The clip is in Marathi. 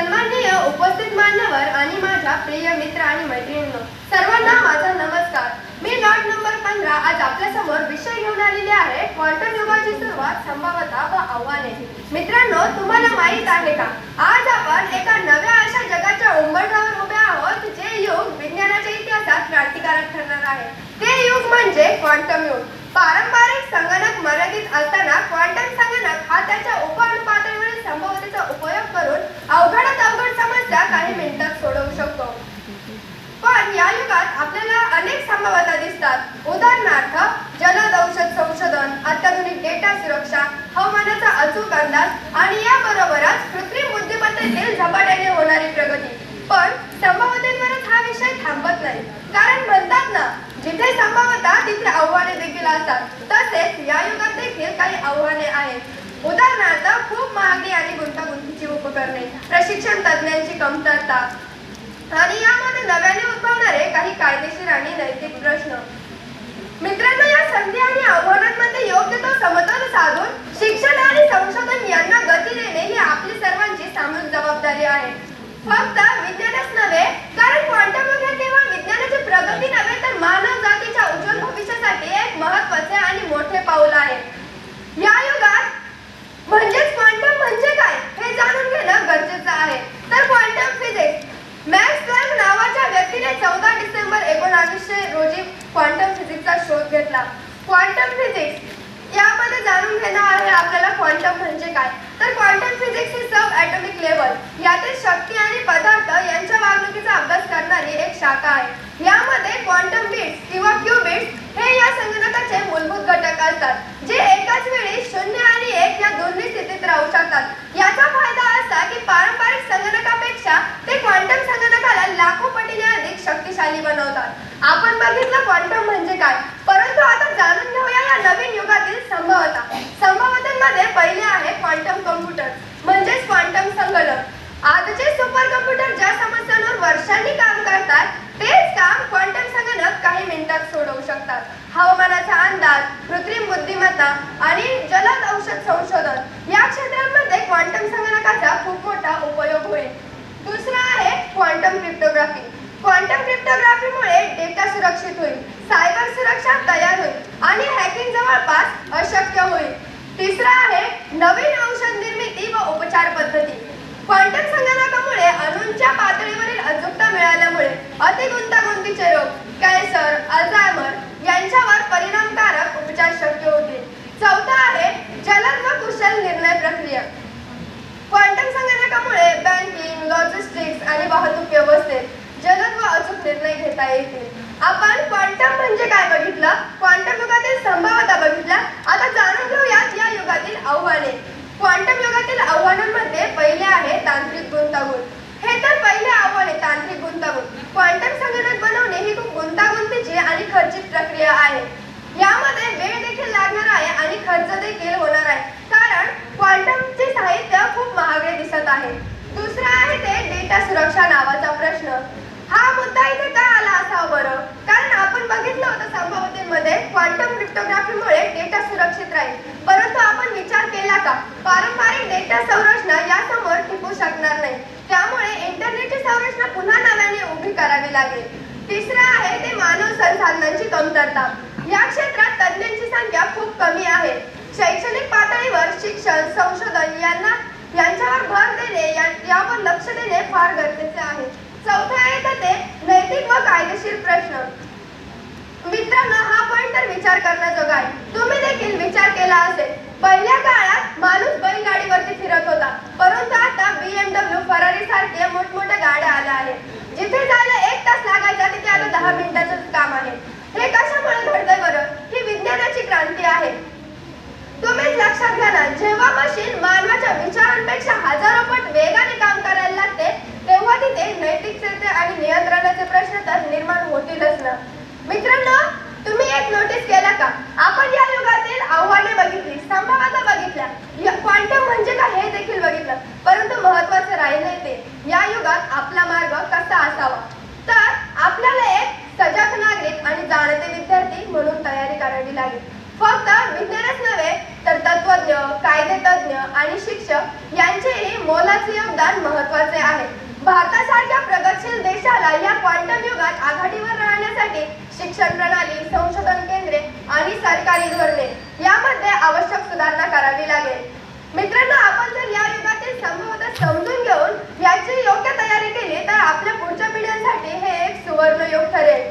सन्माननीय उपस्थित मान्यवर आणि माझ्या प्रिय मित्र आणि मैत्रिणींनो सर्वांना माझा नमस्कार. मी लॉट नंबर पंधरा आज आपल्यासमोर विषय घेऊन आलेले आहे. क्वांटम युगाची सुरुवात संभाव्यता व आव्हाने. मित्रांनो तुम्हाला माहीत आहे का? आज आपण एका नव्या अशा जगाच्या उंबरठावर उभे आहोत जे युग विज्ञानाच्या इतिहासात क्रांतिकारक ठरणार आहे. ते युग म्हणजे क्वांटम युग पारंपरिक संगणक मर्यादित असताना क्वांटम संगणक हा त्याच्या उपअणुपातळीवरील संभाव्यतेचा उपयोग करून अवघडात अवघड समस्या काही मिनिटात सोडवू शकतो पण या युगात आपल्याला अनेक संभाव्यता दिसतात. उदाहरणार्थ जलद औषध संशोधन अत्याधुनिक डेटा सुरक्षा हवामानाचा अचूक अंदाज आणि याबरोबरच कृत्रिम बुद्धिमत्तेतील झपाट्याने होणारी प्रगती. पण संभाव्यतेवरच हा विषय थांबत नाही. कारण म्हणतात ना जिथे संभाव्यता तिथे आव्हाने देखील असतात. तसेच या युगात देखील काही आव्हाने आहेत. उदाहरणार्थ खूप महागडी आणि गुंतागुंतीची उपकरणे प्रशिक्षण तज्ज्ञांची कमतरता आणि यामध्ये नव्याने उद्भवणारे काही कायदेशीर आणि नैतिक प्रश्न. मित्रांनो या संधी आणि आव्हानांमध्ये योग्य तो समतोल साधून शिक्षण आणि संशोधन यांना गती देणे ही आपली सर्वांची सामूहिक जबाबदारी आहे फक्त विज्ञानच नव्हे कारण क्वांटम युग हे केवळ विज्ञानाची प्रगती नव्हे तर मानव जातीच्या उज्ज्वल भविष्यासाठी एक महत्त्वाचे आणि मोठे पाऊल आहे या युगात म्हणजेच क्वांटम म्हणजे काय हे जाणून घेणं गरजेचं आहे तर क्वांटम फिजिक्स मॅक्स प्लँक नावाच्या व्यक्तीने चौदा डिसेंबर एकोणावीसशे रोजी क्वांटम फिजिक्सचा शोध घेतला. क्वांटम फिजिक्स यामध्ये जाणून घेणं आहे आपल्याला क्वांटम म्हणजे काय? तर क्वांटम फिजिक्स ही सब ॲटॉमिक लेवल यातील शक्ती आणि पदार्थ यांच्या वागणुकीचा अभ्यास करणारी एक शाखा आहे. यामध्ये क्वांटम बिट्स किंवा क्यूबिट्स हे या संगणकाचे मूलभूत घटक असतात जे एकाच वेळी शून्य आणि एक या दोन्ही स्थितीत राहू शकतात याचा फायदा असा की पारंपरिक संगणकापेक्षा ते क्वांटम संगणकाला लाखो पटीने अधिक शक्तिशाली बनवतात आपण बघितलं क्वांटम म्हणजे काय? परंतु आता जाणून घेऊया या नवीन युगातील संभवता. संभाव्यतांमध्ये पहिले आहे क्वांटम कम्प्युटर म्हणजेच क्वांटम संगणक आजचे सुपर कम्प्युटर ज्या समस्यांवर वर्षांनी काम करतात तेच काम क्वांटम संगणक काही मिनिटात सोडवू शकतात. हवामानाचा अंदाज कृत्रिम बुद्धिमत्ता आणि जलद औषध संशोधन या क्षेत्रांमध्ये क्वांटम संगणकाचा खूप मोठा उपयोग होईल. दुसरा आहे क्वांटम क्रिप्टोग्राफी क्वांटम क्रिप्टोग्राफीमुळे डेटा सुरक्षित होईल सायबर सुरक्षा तयार होईल आणि हॅकिंग जवळपास अशक्य होईल. तिसरा आहे नवीन औषध निर्मिती व उपचार पद्धती. क्वांटम संगणकामुळे अणूंच्या पातळीवरील अचूकता मिळाल्यामुळे अति गुंतागुंतीचे रोग कॅन्सर अल्झायमर यांच्यावर परिणामकारक उपचार शक्य होतील. चौथा आहे जलद व कुशल निर्णय प्रक्रिया. क्वांटम संगणकामुळे बँकिंग लॉजिस्टिक्स आणि वाहतूक व्यवस्थेत निर्णय घेता येतील. आपण क्वांटम म्हणजे काय बघितलं? क्वांटम युगातील संभाव्यता बघितल्या. आता जाणून घेऊयात या युगातील आव्हाने. क्वांटम युगातील आव्हानांमध्ये पहिले आहे तांत्रिक गुंतागुंत. हे तर पहिले आव्हान आहे तांत्रिक गुंतागुंत. क्वांटम संगणक बनवणे ही खूप गुंतागुंतीची आणि खर्चिक प्रक्रिया आहे. यामध्ये वेळ देखील लागणार आहे आणि खर्च देखील होणार आहे कारण क्वांटमचे साहित्य खूप महागडे दिसत आहे दुसरा आहे ते डेटा सुरक्षा नावाचा प्रश्न हा मुद्दा इथे का आला असावा बरं कारण सांगितलं होतं संभाव्यतेमध्ये क्वांटम क्रिप्टोग्राफीमुळे डेटा सुरक्षित राहील. परंतु आपण विचार केला का? पारंपरिक डेटा संरचना यासमोर टिकू शकणार नाही. त्यामुळे इंटरनेटची संरचना पुन्हा नव्याने उभी करावी लागेल. तिसरं आहे ते मानव संसाधनांची कमतरता. या क्षेत्रात तज्ज्ञांची संख्या खूप कमी आहे. शैक्षणिक पातळीवर शिक्षण संशोधन यांना यांच्यावर भर देणे यावर लक्ष देणे फार गरजेचे आहे. चौथे आहे तर ते नैतिक व कायदेशीर प्रश्न मित्रांनो हा पॉइंट तर विचार करण्याजोगा आहे. तुम्ही देखील विचार केला असेल. पहिल्या काळात माणूस बैलगाडीवरती फिरत होता. परंतु आता बीएमडब्ल्यू फरारी सारख्या मोठमोठ्या गाड्या आल्या आहेत. जिथे जायला एक तास लागायचा तिथे आता दहा मिनिटाचंच काम आहे. हे कशामुळे घडतंय बरं? ही विज्ञानाची क्रांती आहे. तुम्हीच लक्षात घ्या ना जेव्हा मशीन मानवाच्या विचारांपेक्षा हजारो पट वेगाने काम करायला लागते तेव्हा तिथे नैतिकतेचे आणि नियंत्रणाचे प्रश्न तर निर्माण होतीलच ना. मित्रांनो एक नोटीस केला का? आपण या युगातील आव्हाने बघितली संभाव्यता बघितल्या. क्वांटम म्हणजे काय हे देखील बघितलं. परंतु महत्वाचं राहिले ते या युगात आपला मार्ग कसा असावा? तर आपल्याला एक सजग नागरिक आणि जाणते विद्यार्थी म्हणून तयारी करावी लागेल. फक्त विज्ञानच नव्हे तर तत्वज्ञ कायदेतज्ञ आणि शिक्षक यांचेही मोलाचे योगदान महत्त्वाचे आहे. भारतासारख्या प्रगतशील देशाला या क्वांटम युगात आघाडीवर राहण्यासाठी शिक्षण प्रणाली संशोधन केंद्रे आणि सरकारी धोरणे यामध्ये आवश्यक सुधारणा करावी लागेल. मित्रांनो आपण जर या युगातील संभवत समजून घेऊन याची योग्य तयारी केली तर आपल्या पुढच्या पिढ्यांसाठी हे एक सुवर्ण योग ठरेल.